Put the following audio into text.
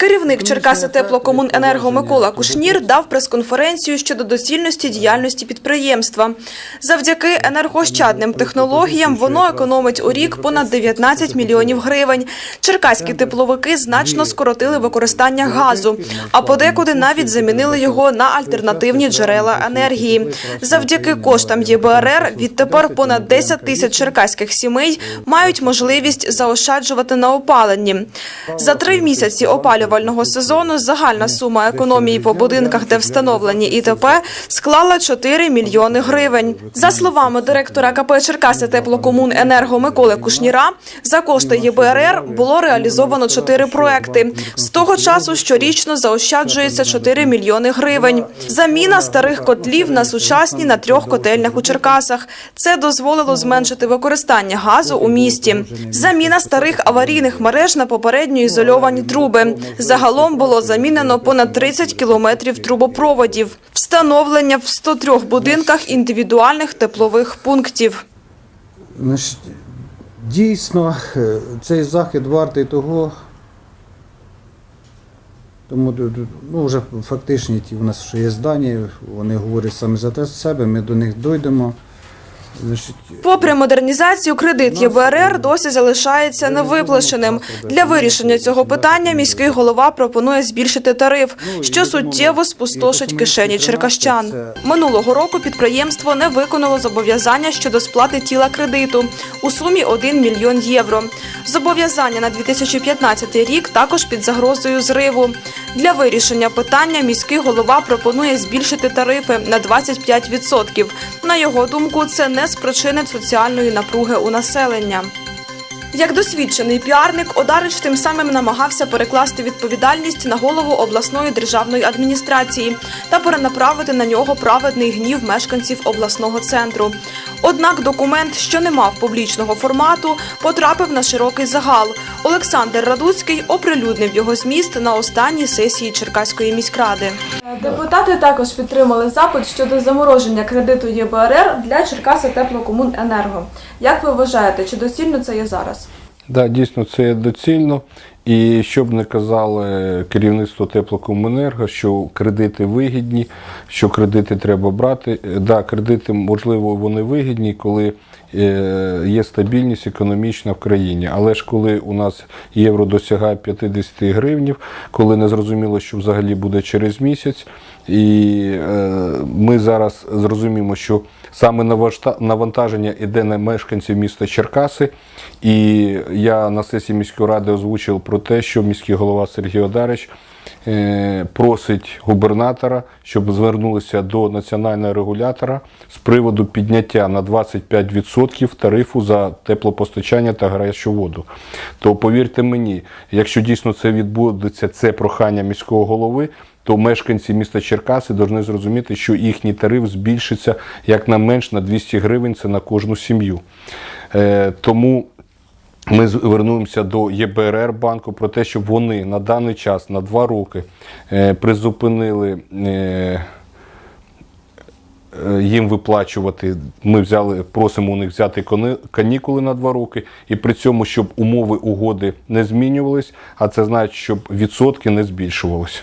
Керівник Черкаси теплокомуненерго Микола Кушнір дав прес-конференцію щодо доцільності діяльності підприємства. Завдяки енергоощадним технологіям воно економить у рік понад 19 мільйонів гривень. Черкаські тепловики значно скоротили використання газу, а подекуди навіть замінили його на альтернативні джерела енергії. Завдяки коштам ЄБРР відтепер понад 10 тисяч черкаських сімей мають можливість заощаджувати на опаленні. За три місяці опалювального сезону загальна сума економії по будинках, де встановлені ІТП, склала 4 мільйони гривень. За словами директора КП Черкаси теплокомуненерго Миколи Кушніра, за кошти ЄБРР було реалізовано чотири проекти. З того часу щорічно заощаджується 4 мільйони гривень. Заміна старих котлів на сучасні на трьох котельнях у Черкасах. Це дозволило зменшити використання газу у місті. Заміна старих аварійних мереж на попередньо ізольовані труби. Загалом було замінено понад 30 кілометрів трубопроводів. Встановлення в 103 будинках індивідуальних теплових пунктів. Дійсно, е, цей захід вартий того. Тому ну, вже фактичні ті у нас ще є дані, вони говорять самі за те себе, ми до них дійдемо. Попри модернізацію, кредит ЄБРР досі залишається невиплаченим. Для вирішення цього питання міський голова пропонує збільшити тариф, що суттєво спустошить кишені черкащан. Минулого року підприємство не виконало зобов'язання щодо сплати тіла кредиту у сумі 1 мільйон євро. Зобов'язання на 2015 рік також під загрозою зриву. Для вирішення питання міський голова пропонує збільшити тарифи на 25%. На його думку, це не спричинить соціальної напруги у населення. Як досвідчений піарник, Одарич тим самим намагався перекласти відповідальність на голову обласної державної адміністрації та перенаправити на нього праведний гнів мешканців обласного центру. Однак документ, що не мав публічного формату, потрапив на широкий загал. Олександр Радуцький оприлюднив його зміст на останній сесії Черкаської міськради. Депутати також підтримали запит щодо замороження кредиту ЄБРР для Черкаси теплокомуненерго. Як ви вважаєте, чи доцільно це є зараз? Да, дійсно, це є доцільно. І щоб не казали керівництво теплокомуненерго, що кредити вигідні, що кредити треба брати. Да, кредити, можливо, вони вигідні, коли е, є стабільність економічна в країні. Але ж коли у нас євро досягає 50 гривнів, коли не зрозуміло, що взагалі буде через місяць, і е, ми зараз зрозуміємо, що саме навантаження йде на мешканців міста Черкаси. І я на сесії міської ради озвучив про те, що міський голова Сергій Одарич е, просить губернатора, щоб звернулися до національного регулятора з приводу підняття на 25% тарифу за теплопостачання та гарячу воду. То повірте мені, якщо дійсно це відбудеться, це прохання міського голови, то мешканці міста Черкаси повинні зрозуміти, що їхній тариф збільшиться як на менш на 200 гривень це на кожну сім'ю. Е, тому ми звернуємося до ЄБРР банку про те, щоб вони на даний час, на два роки, е, призупинили. е, е, Їм виплачувати, ми взяли, просимо у них взяти канікули на два роки, і при цьому, щоб умови угоди не змінювались, а це значить, щоб відсотки не збільшувалися.